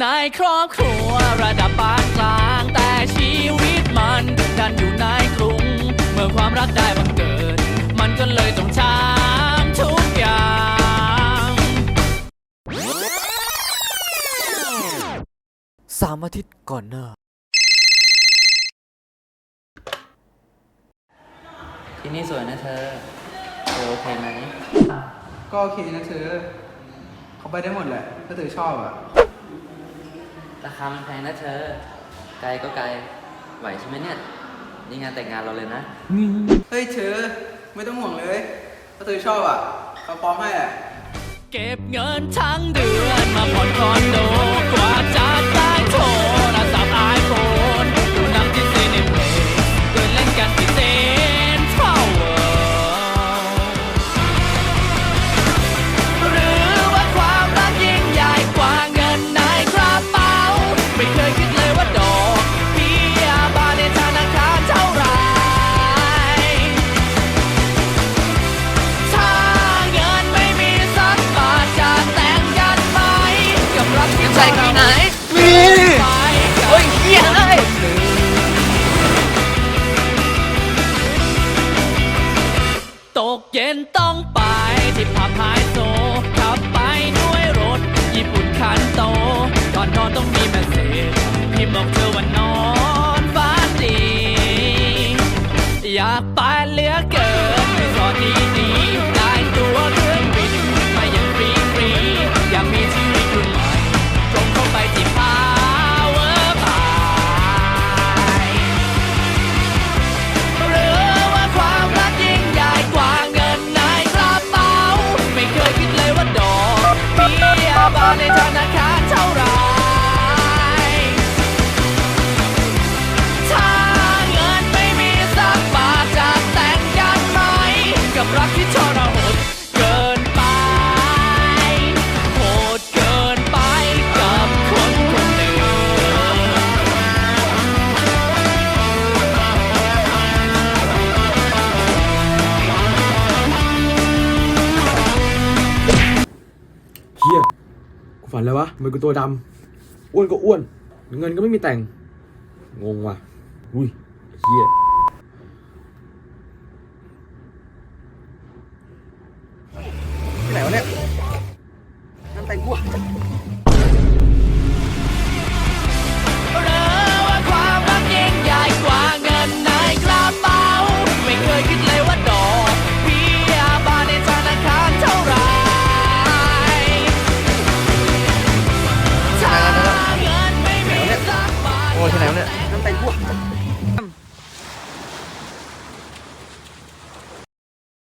ครอบครัวระดับปานกลาง แต่ชีวิตมันดันอยู่ในกรุง เมื่อความรักได้บังเกิด มันก็เลยต้องช้ำทุกอย่าง สามอาทิตย์ก่อนหน้า ที่นี่สวยนะเธอ เธอโอเคไหม ก็โอเคนะเธอ เขาไปได้หมดแหละ ถ้าเธอชอบอะ ราคามันแพงนะเธอ ไกลก็ไกล ไหวใช่ไหมเนี่ย นี่งานแต่งงานเราเลยนะ เฮ้ยเธอไม่ต้องห่วงเลยถ้าเธอชอบอะเขาพร้อมให้แหละเก็บเงินทั้งเดือนมาผ่อนคอน เย็นต้องไปที่ผับไฮโซขับไปด้วยรถ ญี่ปุ่นคันโตก่อนนอนต้องมีแมสเซจพิมพ์บอกเธอว่านอนฝันดี อยากไปเหลือเกินในสอน ฝันเลยวะมันกูตัวดำอ้วนก็อ้วน เงินก็ไม่มีแต่ง งงว่ะ อุ้ยเฮียที่ไหนวะเนี่ยนั่นแต่งกู Rất.